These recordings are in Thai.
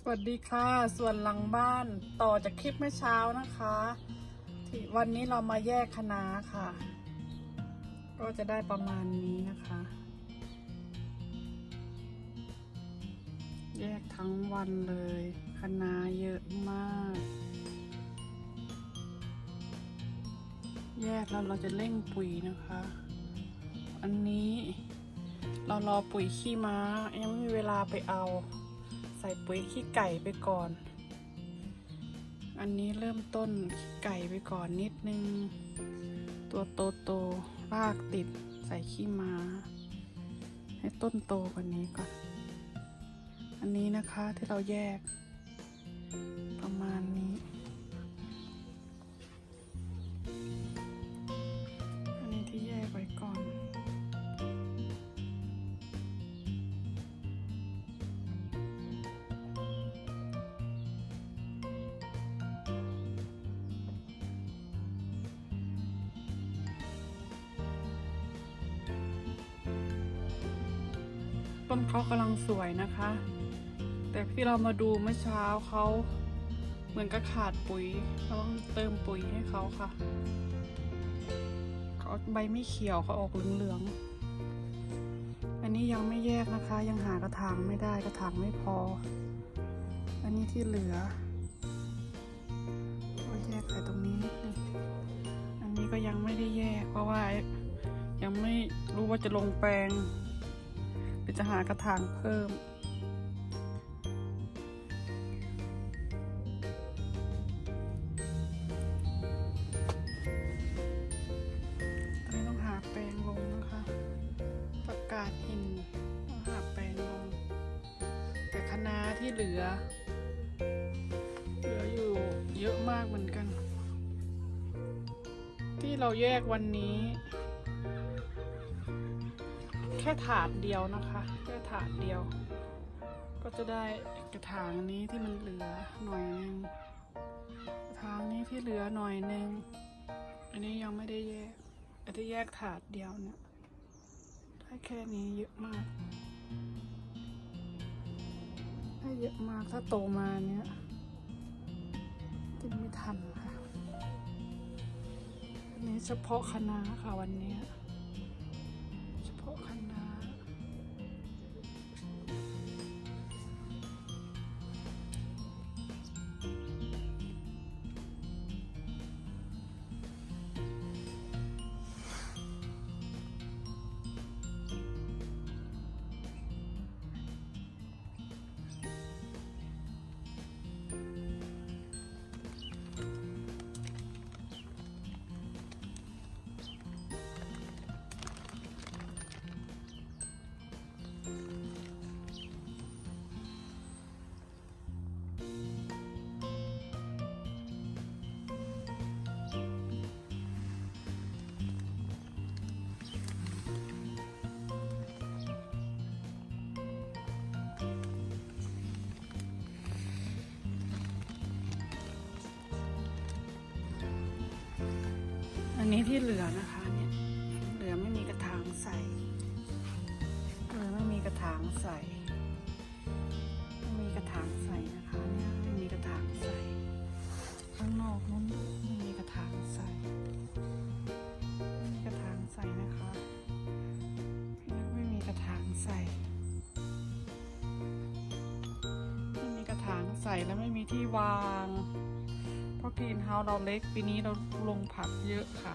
สวัสดีค่ะ ส่วนหลังบ้านต่อจากคลิปเมื่อเช้านะคะที่วันนี้เรามาแยกคณะค่ะ ก็จะได้ประมาณนี้นะคะ แยกทั้งวันเลยคณะเยอะมาก แยกแล้วเราจะเร่งปุ๋ยนะคะ อันนี้เรารอปุ๋ยขี้ม้า ยังไม่มีเวลาไปเอา ส่ปุ๋ยขี้ไก่ไปก่อน อันนี้เริ่มต้นขี้ไก่ไปก่อนนิดนึง ตัวโตโตๆรากติดใส่ขี้มาให้ต้นโตกว่านี้ก่อน อันนี้นะคะที่เราแยก ต้นเขากำลังสวยนะคะ แต่ที่เรามาดูเมื่อเช้าเขาเหมือนกับขาดปุ๋ยเราต้องเติมปุ๋ยให้เขาค่ะเขาใบไม่เขียวเขาออกเหลืองๆอันนี้ยังไม่แยกนะคะ ยังหากระถางไม่ได้กระถางไม่พอ อันนี้ที่เหลือก็แยกใส่ตรงนี้นิดนึงอันนี้ก็ยังไม่ได้แยกเพราะว่ายังไม่รู้ว่าจะลงแปลง จะหากระถางเพิ่ม ตอนนี้ต้องหาแปลงลงนะคะประกาศหินต้องหาแปลงลง แต่คณะที่เหลือ เหลืออยู่เยอะมากเหมือนกัน ที่เราแยกวันนี้ ค่ถาดเดียวนะคะ แค่ถาดเดียว ก็จะได้กระถางนี้ที่มันเหลือหน่อยนึงกระถางนี้ที่เหลือหน่อยนึงอันนี้ยังไม่ได้แยกอันที่แยกถาดเดียวเนี่ยได้แค่นี้เยอะมากได้เยอะมากถ้าโตมาเนี้ยกินไม่ทันค่ะอันนี้เฉพาะคณะค่ะวันนี้ นนี้ที่เหลือนะคะเนี่ยเหลือไม่มีกระถางใส่เหลือไม่มีกระถางใส่ไม่มีกระถางใส่นะคะเนี่ยไม่มีกระถางใส่ ข้างนอกนู้นไม่มีกระถางใส่ไม่มีกระถางใส่นะคะไม่มีกระถางใส่ไม่มีกระถางใส่แล้วไม่มีที่วาง ส์เราเล็ก ปีนี้เราลงผักเยอะค่ะ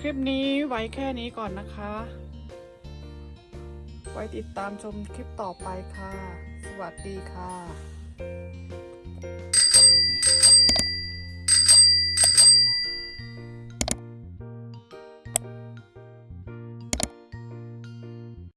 คลิปนี้ไว้แค่นี้ก่อนนะคะ ไว้ติดตามชมคลิปต่อไปค่ะ สวัสดีค่ะ